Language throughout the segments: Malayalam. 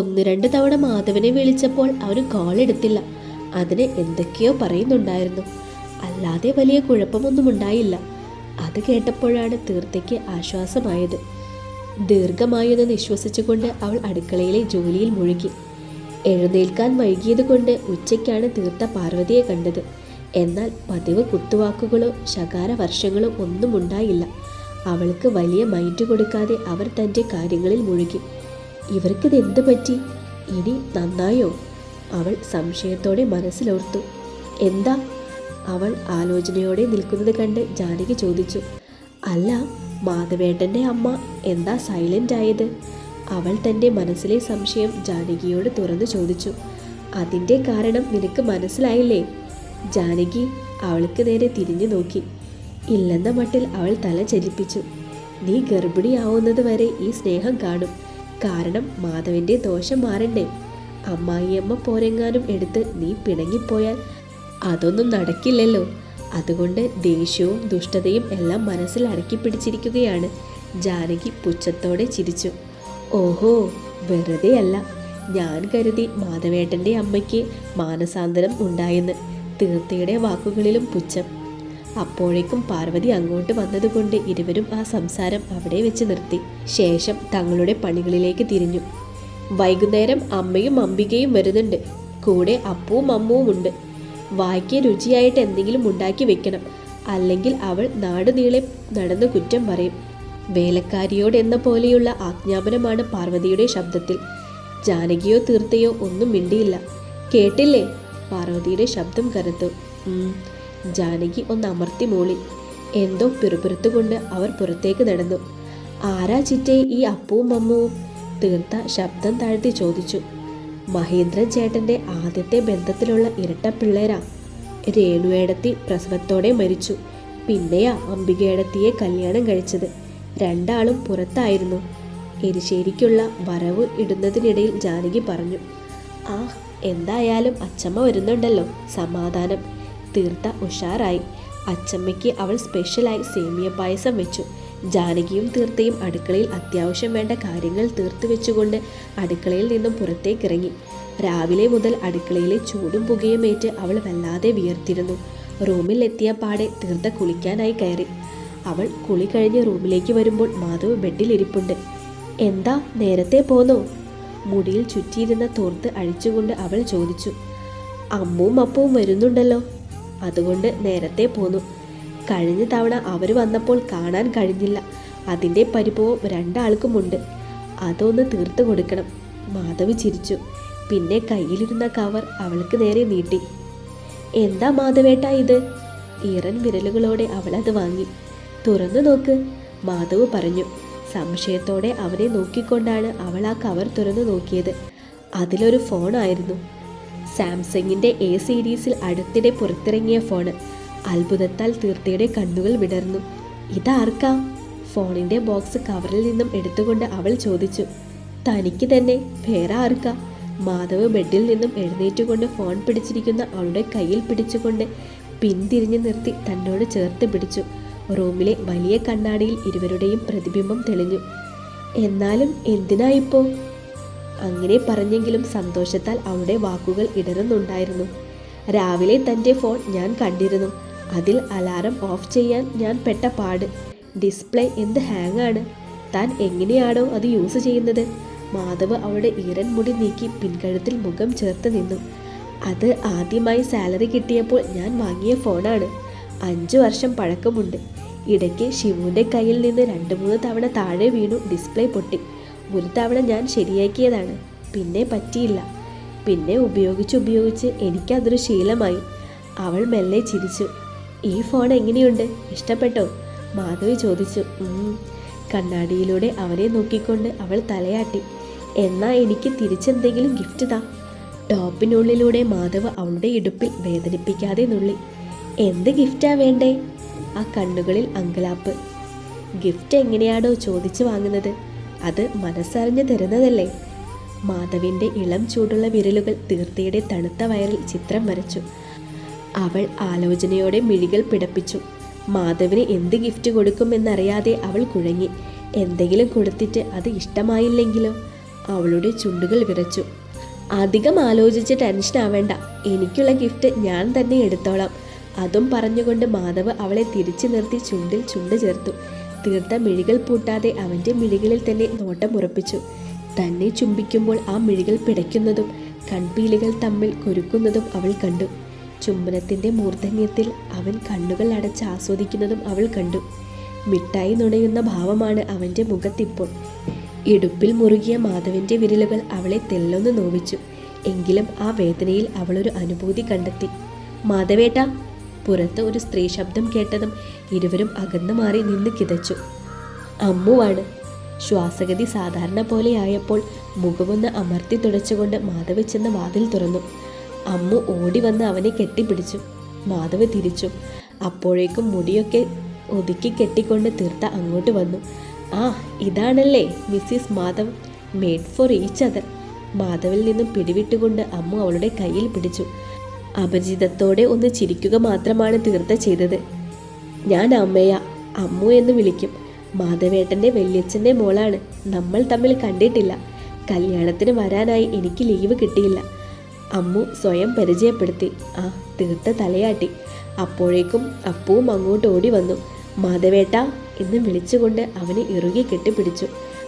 ഒന്ന് രണ്ട് തവണ മാധവനെ വിളിച്ചപ്പോൾ അവന് കോൾ എടുത്തില്ല. അതിന് എന്തൊക്കെയോ പറയുന്നുണ്ടായിരുന്നു. അല്ലാതെ വലിയ കുഴപ്പമൊന്നും ഉണ്ടായില്ല. അത് കേട്ടപ്പോഴാണ് തീർത്തയ്ക്ക് ആശ്വാസമായത്. ദീർഘമായൊന്ന് നിശ്വസിച്ചുകൊണ്ട് അവൾ അടുക്കളയിലെ ജോലിയിൽ മുഴുകി. എഴുന്നേൽക്കാൻ വൈകിയതുകൊണ്ട് ഉച്ചയ്ക്കാണ് തീർത്ത പാർവതിയെ കണ്ടത്. എന്നാൽ പതിവ് കുത്തുവാക്കുകളോ ശകാര വർഷങ്ങളോ ഒന്നും ഉണ്ടായില്ല. അവൾക്ക് വലിയ മൈൻഡ് കൊടുക്കാതെ അവർ തന്റെ കാര്യങ്ങളിൽ മുഴുകി. ഇവർക്കിത് എന്ത് പറ്റി? ഇനി നന്നായോ? അവൾ സംശയത്തോടെ മനസ്സിലോർത്തു. എന്താ? അവൾ ആലോചനയോടെ നിൽക്കുന്നത് കണ്ട് ജാനകി ചോദിച്ചു. അല്ല മാധവേട്ടന്റെ അമ്മ എന്താ സൈലന്റ് ആയത് അവൾ തന്റെ മനസ്സിലെ സംശയം ജാനകിയോട് തുറന്നു ചോദിച്ചു. അതിന്റെ കാരണം നിനക്ക് മനസ്സിലായില്ലേ? ജാനകി അവൾക്ക് നേരെ തിരിഞ്ഞു നോക്കി. ഇല്ലെന്ന മട്ടിൽ അവൾ തല ചലിപ്പിച്ചു. നീ ഗർഭിണിയാവുന്നത് വരെ ഈ സ്നേഹം കാണും. കാരണം മാധവന്റെ ദോഷം മാറണ്ടേ. അമ്മായിയമ്മ പോരെങ്ങാനും എടുത്ത് നീ പിണങ്ങിപ്പോയാൽ അതൊന്നും നടക്കില്ലല്ലോ. അതുകൊണ്ട് ദേഷ്യവും ദുഷ്ടതയും എല്ലാം മനസ്സിൽ അടക്കി പിടിച്ചിരിക്കുകയാണ്. ജാനകി പുച്ഛത്തോടെ ചിരിച്ചു. ഓഹോ വെറുതെ അല്ല ഞാൻ കരുതി മാധവേട്ടന്റെ അമ്മയ്ക്ക് മാനസാന്തരം ഉണ്ടായെന്ന്. തീർത്ഥയുടെ വാക്കുകളിലും പുച്ഛം. അപ്പോഴേക്കും പാർവതി അങ്ങോട്ട് വന്നതുകൊണ്ട് ഇരുവരും ആ സംസാരം അവിടെ വെച്ച് നിർത്തി. ശേഷം തങ്ങളുടെ പണികളിലേക്ക് തിരിഞ്ഞു. വൈകുന്നേരം അമ്മയും അംബികയും വരുന്നുണ്ട്. കൂടെ അപ്പവും അമ്മുവും ഉണ്ട്. വായ്ക്ക് രുചിയായിട്ട് എന്തെങ്കിലും ഉണ്ടാക്കി വെക്കണം. അല്ലെങ്കിൽ അവൾ നാടുനീളെ നടന്ന് കുറ്റം പറയും. വേലക്കാരിയോട് എന്ന പോലെയുള്ള ആജ്ഞാപനമാണ് പാർവതിയുടെ ശബ്ദത്തിൽ. ജാനകിയോ തീർത്തയോ ഒന്നും മിണ്ടിയില്ല. കേട്ടില്ലേ? പാർവതിയുടെ ശബ്ദം കരുത്തു. ജാനകി ഒന്ന് അമർത്തി മൂളി. എന്തോ പിറുപിറുത്തുകൊണ്ട് അവർ പുറത്തേക്ക് നടന്നു. ആരാ ചിറ്റേ ഈ അപ്പവും അമ്മുവും? തീർത്ത ശബ്ദം താഴ്ത്തി ചോദിച്ചു. മഹേന്ദ്രൻ ചേട്ടന്റെ ആദ്യത്തെ ബന്ധത്തിലുള്ള ഇരട്ട പിള്ളേരാ. രേണുവേടത്തി പ്രസവത്തോടെ മരിച്ചു. പിന്നെയാ അംബികേടത്തിയെ കല്യാണം കഴിച്ചത്. രണ്ടാളും പുറത്തായിരുന്നു. എരിശേരിക്കുള്ള വരവ് ഇടുന്നതിനിടയിൽ ജാനകി പറഞ്ഞു ആ എന്തായാലും അച്ചമ്മ വരുന്നുണ്ടല്ലോ സമാധാനം. തീർത്ത ഉഷാറായി. അച്ചമ്മയ്ക്ക് അവൾ സ്പെഷ്യലായി സേമിയ പായസം വെച്ചു. ജാനകിയും തീർത്തയും അടുക്കളയിൽ അത്യാവശ്യം വേണ്ട കാര്യങ്ങൾ തീർത്തു വെച്ചുകൊണ്ട് അടുക്കളയിൽ നിന്നും പുറത്തേക്കിറങ്ങി. രാവിലെ മുതൽ അടുക്കളയിലെ ചൂടും പുകയും ഏറ്റ് അവൾ വല്ലാതെ വിയർത്തിരുന്നു. റൂമിൽ എത്തിയ പാടെ തീർത്ത കുളിക്കാനായി കയറി. അവൾ കുളി കഴിഞ്ഞ് റൂമിലേക്ക് വരുമ്പോൾ മാധവ് ബെഡിലിരിപ്പുണ്ട് എന്താ നേരത്തെ പോന്നോ? മുടിയിൽ ചുറ്റിയിരുന്ന തോർത്ത് അഴിച്ചുകൊണ്ട് അവൾ ചോദിച്ചു. അമ്മവും അപ്പവും വരുന്നുണ്ടല്ലോ. അതുകൊണ്ട് നേരത്തെ പോന്നു. കഴിഞ്ഞ തവണ അവർ വന്നപ്പോൾ കാണാൻ കഴിഞ്ഞില്ല. അതിന്റെ പരിഭവം രണ്ടാൾക്കുമുണ്ട്. അതൊന്ന് തീർത്തു കൊടുക്കണം. മാധവ് ചിരിച്ചു. പിന്നെ കയ്യിലിരുന്ന കവർ അവൾക്ക് നേരെ നീട്ടി. എന്താ മാധവേട്ട ഇത്? ഈറൻ വിരലുകളോടെ അവൾ അത് വാങ്ങി. തുറന്നു നോക്ക് മാധവ് പറഞ്ഞു. സംശയത്തോടെ അവനെ നോക്കിക്കൊണ്ടാണ് അവൾ ആ കവർ തുറന്നു നോക്കിയത്. അതിലൊരു ഫോണായിരുന്നു. സാംസങ്ങിന്റെ എ സീരീസിൽ അടുത്തിടെ പുറത്തിറങ്ങിയ ഫോണ്. അത്ഭുതത്താൽ തീർത്തയുടെ കണ്ണുകൾ വിടർന്നു. ഇതാർക്കാ? ഫോണിന്റെ ബോക്സ് കവറിൽ നിന്നും എടുത്തുകൊണ്ട് അവൾ ചോദിച്ചു. തനിക്ക് തന്നെ വേറെ ആർക്കാ? മാധവ് ബെഡിൽ നിന്നും എഴുന്നേറ്റുകൊണ്ട് ഫോൺ പിടിച്ചിരിക്കുന്ന അവളുടെ കയ്യിൽ പിടിച്ചുകൊണ്ട് പിന്തിരിഞ്ഞു നിർത്തി തന്നോട് ചേർത്ത് പിടിച്ചു. റൂമിലെ വലിയ കണ്ണാടിയിൽ ഇരുവരുടെയും പ്രതിബിംബം തെളിഞ്ഞു. എന്നാലും എന്തിനാ ഇപ്പോൾ അങ്ങനെ പറഞ്ഞെങ്കിലും സന്തോഷത്താൽ അവിടെ വാക്കുകൾ ഇടരുന്നുണ്ടായിരുന്നു രാവിലെ തന്റെ ഫോൺ ഞാൻ കണ്ടിരുന്നു. അതിൽ അലാറം ഓഫ് ചെയ്യാൻ ഞാൻ പെട്ട പാട്. ഡിസ്പ്ലേ എന്ത് ഹാങ് ആണ് താൻ എങ്ങനെയാണോ അത് യൂസ് ചെയ്യുന്നത്. മാധവ് അവളുടെ ഈരൻ മുടി നീക്കി പിൻകഴുത്തിൽ മുഖം ചേർത്ത് നിന്നു. അത് ആദ്യമായി സാലറി കിട്ടിയപ്പോൾ ഞാൻ വാങ്ങിയ ഫോണാണ്. അഞ്ചു വർഷം പഴക്കമുണ്ട്. ഇടയ്ക്ക് ശിവുവിന്റെ കയ്യിൽ നിന്ന് രണ്ട് മൂന്ന് തവണ താഴെ വീണു ഡിസ്പ്ലേ പൊട്ടി. ഒരു തവണ ഞാൻ ശരിയാക്കിയതാണ്. പിന്നെ പറ്റിയില്ല. പിന്നെ ഉപയോഗിച്ച് ഉപയോഗിച്ച് എനിക്കതൊരു ശീലമായി. അവൾ മെല്ലെ ചിരിച്ചു. ഈ ഫോൺ എങ്ങനെയുണ്ട്? ഇഷ്ടപ്പെട്ടോ? മാധവി ചോദിച്ചു. കണ്ണാടിയിലൂടെ അവനെ നോക്കിക്കൊണ്ട് അവൾ തലയാട്ടി. എന്നാ എനിക്ക് തിരിച്ചെന്തെങ്കിലും ഗിഫ്റ്റ് താ. ടോപ്പിനുള്ളിലൂടെ മാധവ് അവളുടെ ഇടുപ്പിൽ വേദനിപ്പിക്കാതെ നുള്ളി. എന്ത് ഗിഫ്റ്റാ വേണ്ടേ? ആ കണ്ണുകളിൽ അങ്കലാപ്പ്. ഗിഫ്റ്റ് എങ്ങനെയാണോ ചോദിച്ചു വാങ്ങുന്നത്. അത് മനസ്സറിഞ്ഞു തരുന്നതല്ലേ? മാധവിന്റെ ഇളം ചൂടുള്ള വിരലുകൾ തീർത്തയുടെ തണുത്ത വയറിൽ ചിത്രം വരച്ചു. അവൾ ആലോചനയോടെ മിഴികൾ പിടപ്പിച്ചു. മാധവിന് എന്ത് ഗിഫ്റ്റ് കൊടുക്കുമെന്നറിയാതെ അവൾ കുഴങ്ങി. എന്തെങ്കിലും കൊടുത്തിട്ട് അത് ഇഷ്ടമായില്ലെങ്കിലോ? അവളുടെ ചുണ്ടുകൾ വിറച്ചു. അധികം ആലോചിച്ച് ടെൻഷൻ ആവേണ്ട. എനിക്കുള്ള ഗിഫ്റ്റ് ഞാൻ തന്നെ എടുത്തോളാം. അതും പറഞ്ഞുകൊണ്ട് മാധവ് അവളെ തിരിച്ചു നിർത്തി ചുണ്ടിൽ ചുണ്ട് ചേർത്തു. തീർത്ത മിഴികൾ പൂട്ടാതെ അവന്റെ മിഴികളിൽ തന്നെ നോട്ടം ഉറപ്പിച്ചു. തന്നെ ചുംബിക്കുമ്പോൾ ആ മിഴികൾ പിടയ്ക്കുന്നതും കൺപീലികൾ തമ്മിൽ കുരുക്കുന്നതും അവൾ കണ്ടു. ചുംബനത്തിന്റെ മൂർധന്യത്തിൽ അവൻ കണ്ണുകൾ അടച്ച് ആസ്വദിക്കുന്നതും അവൾ കണ്ടു. മിഠായി നുണയുന്ന ഭാവമാണ് അവന്റെ മുഖത്തിപ്പോൾ. ഇടുപ്പിൽ മുറുകിയ മാധവന്റെ വിരലുകൾ അവളെ തെല്ലൊന്ന് നോവിച്ചു. എങ്കിലും ആ വേദനയിൽ അവളൊരു അനുഭൂതി കണ്ടെത്തി. മാധവേട്ട പുറത്ത് ഒരു സ്ത്രീ ശബ്ദം കേട്ടതും ഇരുവരും അകന്നു മാറി നിന്ന് കിതച്ചു. അമ്മുവാണ്. ശ്വാസഗതി സാധാരണ പോലെയായപ്പോൾ മുഖമൊന്ന് അമർത്തി തുടച്ചുകൊണ്ട് മാധവ് ചെന്ന് വാതിൽ തുറന്നു. അമ്മു ഓടി വന്ന് അവനെ കെട്ടിപ്പിടിച്ചു. മാധവ് തിരിച്ചു. അപ്പോഴേക്കും മുടിയൊക്കെ ഒതുക്കി കെട്ടിക്കൊണ്ട് തീർത്ത അങ്ങോട്ട് വന്നു. ആ ഇതാണല്ലേ Mrs Madhav. Made for each other മാധവിൽ നിന്നും പിടിവിട്ടുകൊണ്ട് അമ്മു അവളുടെ കയ്യിൽ പിടിച്ചു. അപരിചിതത്തോടെ ഒന്ന് ചിരിക്കുക മാത്രമാണ് തീർത്ത ചെയ്തത്. ഞാൻ അമ്മയ അമ്മു എന്ന് വിളിക്കും. മാധവേട്ടന്റെ വല്യച്ഛന്റെ മോളാണ്. നമ്മൾ തമ്മിൽ കണ്ടിട്ടില്ല. കല്യാണത്തിന് വരാനായി എനിക്ക് ലീവ് കിട്ടിയില്ല. അമ്മു സ്വയം പരിചയപ്പെടുത്തി. ആ തീർത്ത തലയാട്ടി. അപ്പോഴേക്കും അപ്പുവും അങ്ങോട്ട് ഓടി വന്നു. മാധവേട്ട എന്ന് വിളിച്ചുകൊണ്ട് അവനെ ഇറുകി കെട്ടിപ്പിടിച്ചു.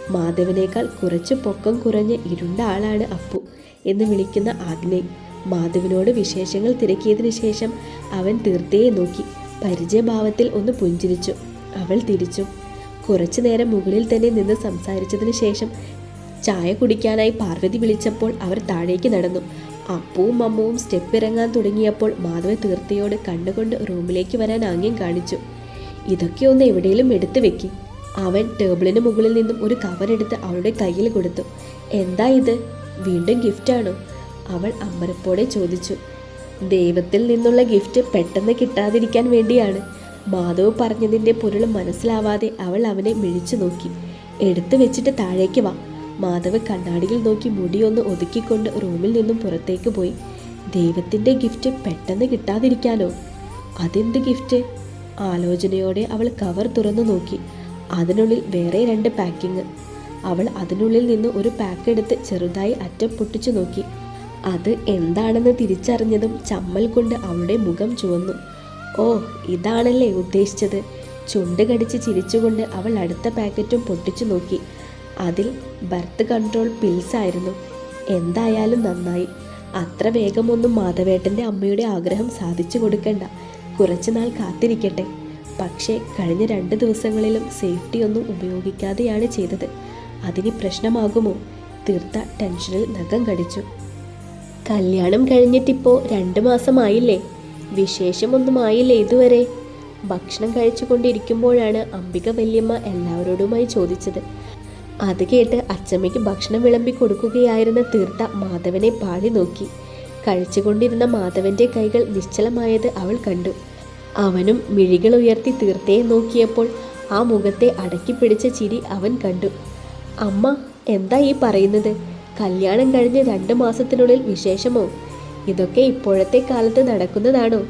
മാധവനേക്കാൾ കുറച്ച് പൊക്കം കുറഞ്ഞ ഇരുണ്ട ആളാണ് അപ്പു എന്ന് വിളിക്കുന്ന ആഗ്നേയ് മാധവനോട് വിശേഷങ്ങൾ തിരക്കിയതിനു ശേഷം അവൻ തീർത്തയെ നോക്കി. പരിചയഭാവത്തിൽ ഒന്ന് പുഞ്ചിരിച്ചു. അവൾ തിരിച്ചു. കുറച്ചു നേരം മുകളിൽ തന്നെ നിന്ന് സംസാരിച്ചതിന് ശേഷം ചായ കുടിക്കാനായി പാർവതി വിളിച്ചപ്പോൾ അവർ താഴേക്ക് നടന്നു. അപ്പവും അമ്മവും സ്റ്റെപ്പ് ഇറങ്ങാൻ തുടങ്ങിയപ്പോൾ മാധവ തീർത്തയോട് കണ്ണുകൊണ്ട് റൂമിലേക്ക് വരാൻ ആംഗ്യം കാണിച്ചു. ഇതൊക്കെ ഒന്ന് എവിടെയെങ്കിലും എടുത്തു വെക്കി. അവൻ ടേബിളിന് മുകളിൽ നിന്നും ഒരു കവർ എടുത്ത് അവളുടെ കയ്യിൽ കൊടുത്തു. എന്താ ഇത്? വീണ്ടും ഗിഫ്റ്റാണോ? അവൾ അമ്പരപ്പോടെ ചോദിച്ചു ദൈവത്തിൽ നിന്നുള്ള ഗിഫ്റ്റ് പെട്ടെന്ന് കിട്ടാതിരിക്കാൻ വേണ്ടിയാണ്. മാധവ് പറഞ്ഞതിന്റെ പൊരുൾ മനസ്സിലാവാതെ അവൾ അവനെ മിഴിച്ചു നോക്കി. എടുത്തു വെച്ചിട്ട് താഴേക്ക് വാ. മാധവ് കണ്ണാടിയിൽ നോക്കി മുടിയൊന്ന് ഒതുക്കിക്കൊണ്ട് റൂമിൽ നിന്നും പുറത്തേക്ക് പോയി. ദൈവത്തിന്റെ ഗിഫ്റ്റ് പെട്ടെന്ന് കിട്ടാതിരിക്കാനോ? അതെന്ത് ഗിഫ്റ്റ്? ആലോചനയോടെ അവൾ കവർ തുറന്നു നോക്കി. അതിനുള്ളിൽ വേറെ രണ്ട് പാക്കിങ് അവൾ അതിനുള്ളിൽ നിന്ന് ഒരു പാക്ക് എടുത്ത് ചെറുതായി അറ്റം പൊട്ടിച്ചു നോക്കി. അത് എന്താണെന്ന് തിരിച്ചറിഞ്ഞതും ചമ്മൽ കൊണ്ട് അവളുടെ മുഖം ചുവന്നു. ഓ ഇതാണല്ലേ ഉദ്ദേശിച്ചത്. ചുണ്ട് കടിച്ച് ചിരിച്ചുകൊണ്ട് അവൾ അടുത്ത പാക്കറ്റും പൊട്ടിച്ചു നോക്കി. അതിൽ ബർത്ത് കൺട്രോൾ പിൽസ് ആയിരുന്നു. എന്തായാലും നന്നായി. അത്ര വേഗമൊന്നും മാധവേട്ടന്റെ അമ്മയുടെ ആഗ്രഹം സാധിച്ചു കൊടുക്കണ്ട. കുറച്ചുനാൾ കാത്തിരിക്കട്ടെ. പക്ഷേ കഴിഞ്ഞ രണ്ട് ദിവസങ്ങളിലും സേഫ്റ്റി ഒന്നും ഉപയോഗിക്കാതെയാണ് ചെയ്തത്. അതിന് പ്രശ്നമാകുമോ? തീർത്ത ടെൻഷനിൽ നഖം കടിച്ചു. കല്യാണം കഴിഞ്ഞിട്ടിപ്പോൾ രണ്ട് മാസമായില്ലേ? വിശേഷമൊന്നും ആയില്ലേ ഇതുവരെ? ഭക്ഷണം കഴിച്ചുകൊണ്ടിരിക്കുമ്പോഴാണ് അംബിക വല്യമ്മ എല്ലാവരോടുമായി ചോദിച്ചത്. അത് കേട്ട് അച്ചമ്മയ്ക്ക് ഭക്ഷണം വിളമ്പി കൊടുക്കുകയായിരുന്ന തീർത്ത മാധവനെ പാടി നോക്കി. കഴിച്ചുകൊണ്ടിരുന്ന മാധവന്റെ കൈകൾ നിശ്ചലമായത് അവൾ കണ്ടു. അവനും മിഴികൾ ഉയർത്തി തീർത്തയെ നോക്കിയപ്പോൾ ആ മുഖത്തെ അടക്കി പിടിച്ച ചിരി അവൻ കണ്ടു. അമ്മ എന്താ ഈ പറയുന്നത്? കല്യാണം കഴിഞ്ഞ് രണ്ട് മാസത്തിനുള്ളിൽ വിശേഷമോ? ഇതൊക്കെ ഇപ്പോഴത്തെ കാലത്ത് നടക്കുന്നതാണോ?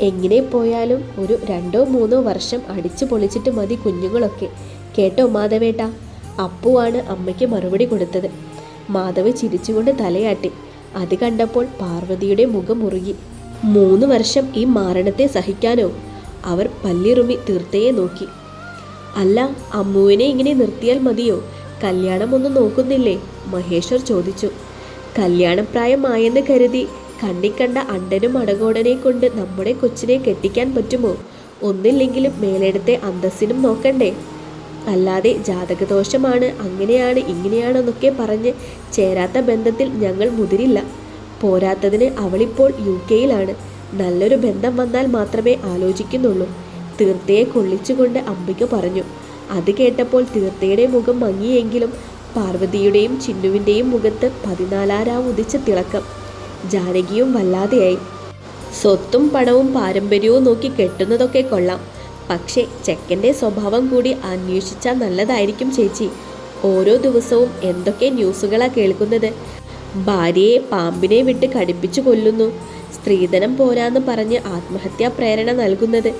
എങ്ങനെ പോയാലും ഒരു രണ്ടോ മൂന്നോ വർഷം അടിച്ചു പൊളിച്ചിട്ട് മതി കുഞ്ഞുങ്ങളൊക്കെ. കേട്ടോ മാധവേട്ട? അപ്പുവാണ് അമ്മയ്ക്ക് മറുപടി കൊടുത്തത്. മാധവ് ചിരിച്ചുകൊണ്ട് തലയാട്ടി. അത് കണ്ടപ്പോൾ പാർവതിയുടെ മുഖം മുറുകി. മൂന്ന് വർഷം ഈ മാരണത്തെ സഹിക്കാനോ? അവർ പല്ലിറുമി തീർത്തയെ നോക്കി. അല്ല അമ്മുവിനെ ഇങ്ങനെ നിർത്തിയാൽ മതിയോ? കല്യാണം ഒന്നും നോക്കുന്നില്ലേ? മഹേശ്വർ ചോദിച്ചു. കല്യാണപ്രായമായെന്ന് കരുതി കണ്ണിക്കണ്ട അണ്ടനും അടകോടനെ കൊണ്ട് നമ്മുടെ കൊച്ചിനെ കെട്ടിക്കാൻ പറ്റുമോ? ഒന്നില്ലെങ്കിലും മേലെടുത്തെ അന്തസ്സിനും നോക്കണ്ടേ? അല്ലാതെ ജാതകദോഷമാണ് അങ്ങനെയാണ് ഇങ്ങനെയാണെന്നൊക്കെ പറഞ്ഞ് ചേരാത്ത ബന്ധത്തിൽ ഞങ്ങൾ മുതിരില്ല. പോരാത്തതിന് അവളിപ്പോൾ യു കെയിലാണ്. നല്ലൊരു ബന്ധം വന്നാൽ മാത്രമേ ആലോചിക്കുന്നുള്ളൂ. തീർത്തയെ കൊള്ളിച്ചുകൊണ്ട് അംബിക പറഞ്ഞു. അത് കേട്ടപ്പോൾ തീർത്ഥയുടെ മുഖം മങ്ങിയെങ്കിലും പാർവതിയുടെയും ചിന്നുവിന്റെയും മുഖത്ത് പതിനാലാരാം ഉദിച്ച തിളക്കം. ജാനകിയും വല്ലാതെയായി. സ്വത്തും പണവും പാരമ്പര്യവും നോക്കി കെട്ടുന്നതൊക്കെ കൊള്ളാം. പക്ഷേ ചെക്കന്റെ സ്വഭാവം കൂടി അന്വേഷിച്ചാൽ നല്ലതായിരിക്കും ചേച്ചി. ഓരോ ദിവസവും എന്തൊക്കെ ന്യൂസുകളാണ് കേൾക്കുന്നത്. ഭാര്യയെ പാമ്പിനെ വിട്ട് കടിപ്പിച്ചു കൊല്ലുന്നു. സ്ത്രീധനം പോരാന്ന് പറഞ്ഞ് ആത്മഹത്യാ പ്രേരണ നൽകുന്നത്.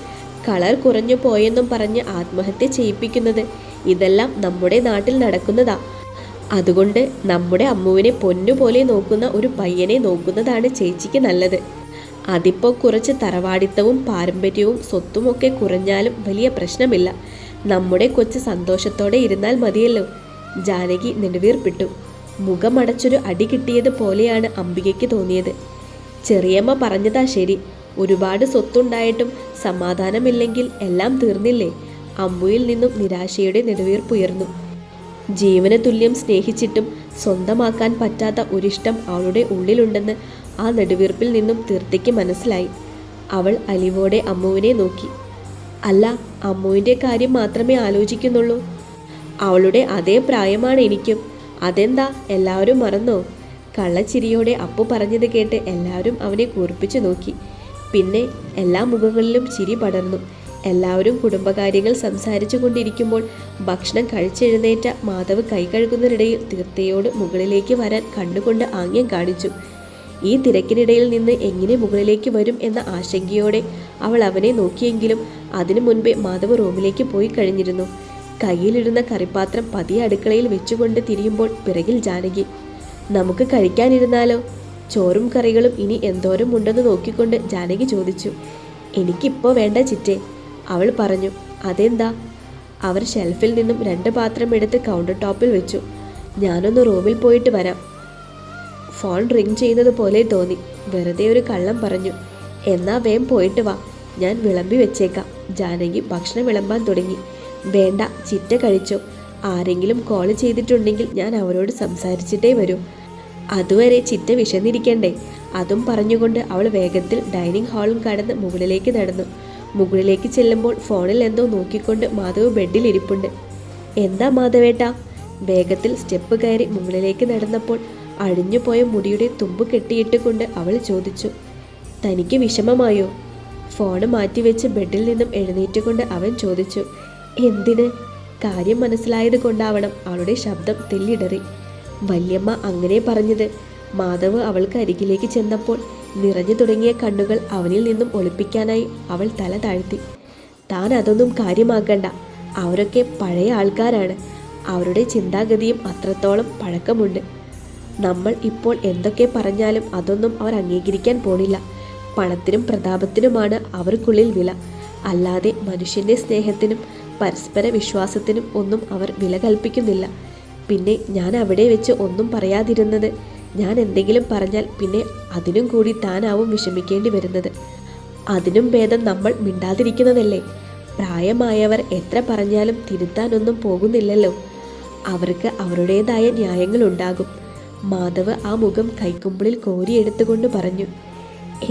കളർ കുറഞ്ഞു പോയെന്നും പറഞ്ഞ് ആത്മഹത്യ ചെയ്യിപ്പിക്കുന്നത് ഇതെല്ലാം നമ്മുടെ നാട്ടിൽ നടക്കുന്നതാ. അതുകൊണ്ട് നമ്മുടെ അമ്മുവിനെ പൊന്നുപോലെ നോക്കുന്ന ഒരു പയ്യനെ നോക്കുന്നതാണ് ചേച്ചിക്ക് നല്ലത്. അതിപ്പോൾ കുറച്ച് തറവാടിത്തവും പാരമ്പര്യവും സ്വത്തുമൊക്കെ കുറഞ്ഞാലും വലിയ പ്രശ്നമില്ല. നമ്മുടെ കൊച്ച് സന്തോഷത്തോടെ ഇരുന്നാൽ മതിയല്ലോ. ജാനകി നെടുവീർപ്പിട്ടു. മുഖമടച്ചൊരു അടി കിട്ടിയത് പോലെയാണ് അംബികയ്ക്ക് തോന്നിയത്. ചെറിയമ്മ പറഞ്ഞതാ ശരി. ഒരുപാട് സ്വത്തുണ്ടായിട്ടും സമാധാനമില്ലെങ്കിൽ എല്ലാം തീർന്നില്ലേ? അമ്മുവിൽ നിന്നും നിരാശയുടെ നെടുവീർപ്പുയർന്നു ജീവന തുല്യം സ്നേഹിച്ചിട്ടും സ്വന്തമാക്കാൻ പറ്റാത്ത ഒരിഷ്ടം അവളുടെ ഉള്ളിലുണ്ടെന്ന് ആ നെടുവീർപ്പിൽ നിന്നും തീർത്തയ്ക്ക് മനസ്സിലായി. അവൾ അലിവോടെ അമ്മുവിനെ നോക്കി. അല്ല അമ്മുവിന്റെ കാര്യം മാത്രമേ ആലോചിക്കുന്നുള്ളൂ? അവളുടെ അതേ പ്രായമാണ് എനിക്കും. അതെന്താ എല്ലാവരും മറന്നോ? കള്ളച്ചിരിയോടെ അപ്പു പറഞ്ഞത് കേട്ട് എല്ലാവരും അവനെ കൂർപ്പിച്ചു നോക്കി. പിന്നെ എല്ലാ മുഖങ്ങളിലും ചിരി പടർന്നു. എല്ലാവരും കുടുംബകാര്യങ്ങൾ സംസാരിച്ചു കൊണ്ടിരിക്കുമ്പോൾ ഭക്ഷണം കഴിച്ചെഴുന്നേറ്റ മാധവ് കൈ കഴുകുന്നതിനിടയിൽ തീർത്ഥയോട് മുകളിലേക്ക് വരാൻ കണ്ണുകൊണ്ട് ആംഗ്യം കാണിച്ചു. ഈ തിരക്കിനിടയിൽ നിന്ന് എങ്ങനെ മുകളിലേക്ക് വരും എന്ന ആശങ്കയോടെ അവൾ അവനെ നോക്കിയെങ്കിലും അതിനു മുൻപേ മാധവ് റൂമിലേക്ക് പോയി കഴിഞ്ഞിരുന്നു. കയ്യിലിരുന്ന കറിപ്പാത്രം പതിയെ അടുക്കളയിൽ വെച്ചുകൊണ്ട് തിരിയുമ്പോൾ പിറകിൽ ജാനകി നമുക്ക് കഴിക്കാനിരുന്നാലോ? ചോറും കറികളും ഇനി എന്തോരം ഉണ്ടെന്ന് നോക്കിക്കൊണ്ട് ജാനകി ചോദിച്ചു. എനിക്കിപ്പോൾ വേണ്ട ചിറ്റേ അവൾ പറഞ്ഞു. അതെന്താ? അവർ ഷെൽഫിൽ നിന്നും രണ്ട് പാത്രം എടുത്ത് കൗണ്ടർ ടോപ്പിൽ വെച്ചു. ഞാനൊന്ന് റൂമിൽ പോയിട്ട് വരാം. ഫോൺ റിംഗ് ചെയ്യുന്നത് പോലെ തോന്നി. വെറുതെ ഒരു കള്ളം പറഞ്ഞു. എന്നാ വേം പോയിട്ട് വാ. ഞാൻ വിളമ്പി വെച്ചേക്കാം. ജാനകി ഭക്ഷണം വിളമ്പാൻ തുടങ്ങി. വേണ്ട ചിറ്റ കഴിച്ചോ. ആരെങ്കിലും കോൾ ചെയ്തിട്ടുണ്ടെങ്കിൽ ഞാൻ അവരോട് സംസാരിച്ചിട്ടേ വരൂ. അതുവരെ ചിറ്റ വിശന്നിരിക്കണ്ടേ. അതും പറഞ്ഞുകൊണ്ട് അവൾ വേഗത്തിൽ ഡൈനിങ് ഹാളും കടന്ന് മുകളിലേക്ക് നടന്നു. മുകളിലേക്ക് ചെല്ലുമ്പോൾ ഫോണിൽ എന്തോ നോക്കിക്കൊണ്ട് മാധവ് ബെഡിൽ ഇരിപ്പുണ്ട്. എന്താ മാധവേട്ട? വേഗത്തിൽ സ്റ്റെപ്പ് കയറി മുകളിലേക്ക് നടന്നപ്പോൾ അഴിഞ്ഞുപോയ മുടിയുടെ തുമ്പ് കെട്ടിയിട്ടുകൊണ്ട് അവൾ ചോദിച്ചു തനിക്ക് വിഷമമായോ? ഫോണ് മാറ്റിവെച്ച് ബെഡിൽ നിന്നും എഴുന്നേറ്റുകൊണ്ട് അവൻ ചോദിച്ചു എന്തിന്? കാര്യം മനസ്സിലായത് കൊണ്ടാവണം അവളുടെ ശബ്ദം തെല്ലിടറി. വല്യമ്മ അങ്ങനെ പറഞ്ഞത്. മാധവ് അവൾക്ക് അരികിലേക്ക് ചെന്നപ്പോൾ നിറഞ്ഞു തുടങ്ങിയ കണ്ണുകൾ അവനിൽ നിന്നും ഒളിപ്പിക്കാനായി അവൾ തല താഴ്ത്തി. താൻ അതൊന്നും കാര്യമാക്കണ്ട. അവരൊക്കെ പഴയ ആൾക്കാരാണ്. അവരുടെ ചിന്താഗതിയും അത്രത്തോളം പഴക്കമുണ്ട്. നമ്മൾ ഇപ്പോൾ എന്തൊക്കെ പറഞ്ഞാലും അതൊന്നും അവർ അംഗീകരിക്കാൻ പോണില്ല. പണത്തിനും പ്രതാപത്തിനുമാണ് അവർക്കുള്ളിൽ വില. അല്ലാതെ മനുഷ്യന്റെ സ്നേഹത്തിനും പരസ്പര വിശ്വാസത്തിനും ഒന്നും അവർ വില കൽപ്പിക്കുന്നില്ല. പിന്നെ ഞാൻ അവിടെ വെച്ച് ഒന്നും പറയാതിരുന്നത്. ഞാൻ എന്തെങ്കിലും പറഞ്ഞാൽ പിന്നെ അതിനും കൂടി താനാവും വിഷമിക്കേണ്ടി വരുന്നത്. അതിനും ഭേദം നമ്മൾ മിണ്ടാതിരിക്കുന്നതല്ലേ? പ്രായമായവർ എത്ര പറഞ്ഞാലും തിരുത്താനൊന്നും പോകുന്നില്ലല്ലോ. അവർക്ക് അവരുടേതായ ന്യായങ്ങളുണ്ടാകും. മാധവ് ആ മുഖം കൈക്കുമ്പിളിൽ കോരിയെടുത്തുകൊണ്ട് പറഞ്ഞു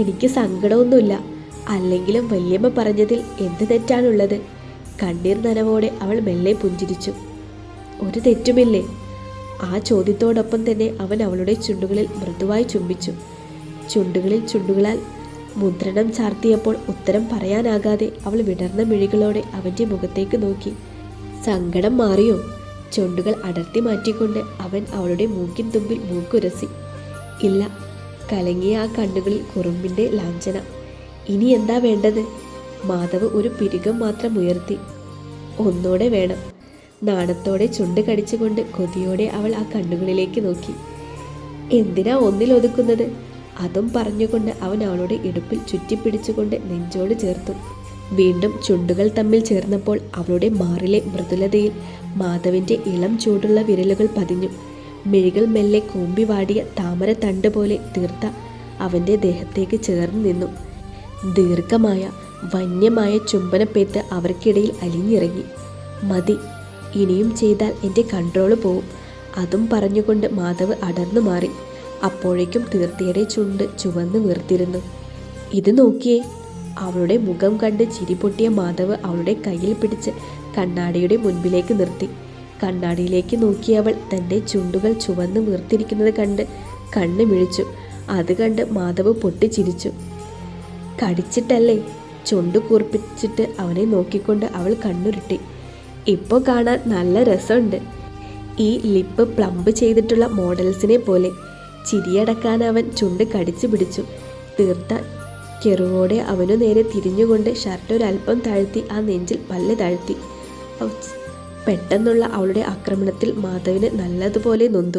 എനിക്ക് സങ്കടമൊന്നുമില്ല. അല്ലെങ്കിലും വല്യമ്മ പറഞ്ഞതിൽ എന്ത് തെറ്റാണുള്ളത്? കണ്ണീർ നനവോടെ അവൾ മെല്ലെ പുഞ്ചിരിച്ചു. ഒരു തെറ്റുമില്ലേ? ആ ചോദ്യത്തോടൊപ്പം തന്നെ അവൻ അവളുടെ ചുണ്ടുകളിൽ മൃദുവായി ചുംബിച്ചു. ചുണ്ടുകളിൽ ചുണ്ടുകളാൽ മുദ്രണം ചാർത്തിയപ്പോൾ ഉത്തരം പറയാനാകാതെ അവൾ വിടർന്ന മിഴികളോടെ അവന്റെ മുഖത്തേക്ക് നോക്കി. സങ്കടം മാറിയോ? ചുണ്ടുകൾ അടർത്തി മാറ്റിക്കൊണ്ട് അവൻ അവളുടെ മൂക്കിൻ തുമ്പിൽ മൂക്കുരസി. ഇല്ല കലങ്ങിയ ആ കണ്ണുകളിൽ കുറുമ്പിന്റെ ലാഞ്ചന. ഇനി എന്താ വേണ്ടത്? മാധവ് ഒരു പിരികം മാത്രം ഉയർത്തി. ഒന്നോടെ വേണം. നാണത്തോടെ ചുണ്ട് കടിച്ചുകൊണ്ട് കൊതിയോടെ അവൾ ആ കണ്ണുകളിലേക്ക് നോക്കി. എന്തിനാ ഒന്നിലൊതുക്കുന്നത്? അതും പറഞ്ഞുകൊണ്ട് അവൻ അവളുടെ ഇടുപ്പിൽ ചുറ്റിപ്പിടിച്ചുകൊണ്ട് നെഞ്ചോട് ചേർത്തു. വീണ്ടും ചുണ്ടുകൾ തമ്മിൽ ചേർന്നപ്പോൾ അവളുടെ മാറിലെ മൃദുലതയിൽ മാധവിന്റെ ഇളം ചൂടുള്ള വിരലുകൾ പതിഞ്ഞു. മിഴികൾ മെല്ലെ കൂമ്പി വാടിയ താമര തണ്ട് പോലെ തീർത്ത അവന്റെ ദേഹത്തേക്ക് ചേർന്ന് നിന്നു. ദീർഘമായ വന്യമായ ചുംബനപ്പേത്ത് അവർക്കിടയിൽ അലിഞ്ഞിറങ്ങി. മതി ഇനിയും ചെയ്താൽ എന്റെ കൺട്രോൾ പോവും. അതും പറഞ്ഞുകൊണ്ട് മാധവ് അടർന്നു മാറി. അപ്പോഴേക്കും തീർത്തിയുടെ ചുണ്ട് ചുവന്ന് വീർത്തിരുന്നു. ഇത് നോക്കിയേ അവളുടെ മുഖം കണ്ട് ചിരി പൊട്ടിയ മാധവ് അവളുടെ കയ്യിൽ പിടിച്ച് കണ്ണാടിയുടെ മുൻപിലേക്ക് നിർത്തി. കണ്ണാടിയിലേക്ക് നോക്കിയവൾ തന്റെ ചുണ്ടുകൾ ചുവന്ന് വീർത്തിരിക്കുന്നത് കണ്ട് കണ്ണ് മിഴിച്ചു. അത് കണ്ട് മാധവ് പൊട്ടിച്ചിരിച്ചു. കടിച്ചിട്ടല്ലേ? ചുണ്ട് കൂർപ്പിച്ചിട്ട് അവനെ നോക്കിക്കൊണ്ട് അവൾ കണ്ണുരുട്ടി. ഇപ്പോൾ കാണാൻ നല്ല രസമുണ്ട്. ഈ ലിപ്പ് പ്ലംബ് ചെയ്തിട്ടുള്ള മോഡൽസിനെ പോലെ ചിരിയടക്കാൻ അവൻ ചുണ്ട് കടിച്ചു പിടിച്ചു. തീർത്ത കെറുവോടെ അവനു നേരെ തിരിഞ്ഞുകൊണ്ട് ഷർട്ട് ഒരല്പം താഴ്ത്തി ആ നെഞ്ചിൽ പല്ല് താഴ്ത്തി. പെട്ടെന്നുള്ള അവളുടെ ആക്രമണത്തിൽ മാധവിന് നല്ലതുപോലെ നൊന്തു.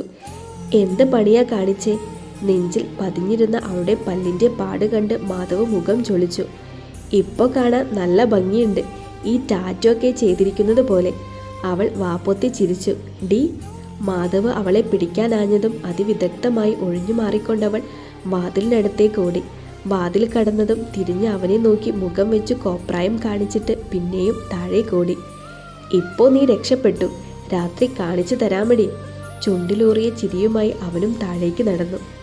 എന്ത് പണിയാ കാണിച്ചേ? നെഞ്ചിൽ പതിഞ്ഞിരുന്ന അവളുടെ പല്ലിന്റെ പാട് കണ്ട് മാധവ് മുഖം ചൊളിച്ചു. ഇപ്പോൾ കാണാൻ നല്ല ഭംഗിയുണ്ട്. ഈ ടാറ്റോ ഒക്കെ ചെയ്തിരിക്കുന്നത് പോലെ അവൾ വാപ്പൊത്തി ചിരിച്ചു. ഡി മാധവ് അവളെ പിടിക്കാനാഞ്ഞതും അതിവിദഗ്ധമായി ഒഴിഞ്ഞു മാറിക്കൊണ്ടവൾ വാതിലിനടുത്തേക്ക് ഓടി. വാതിൽ കടന്നതും തിരിഞ്ഞ് അവനെ നോക്കി മുഖം വെച്ച് കോപ്രായം കാണിച്ചിട്ട് പിന്നെയും താഴെ കൂടി ഇപ്പോ നീ രക്ഷപ്പെട്ടു. രാത്രി കാണിച്ചു തരാമടി. ചുണ്ടിലൂറിയ ചിരിയുമായി അവനും താഴേക്ക് നടന്നു.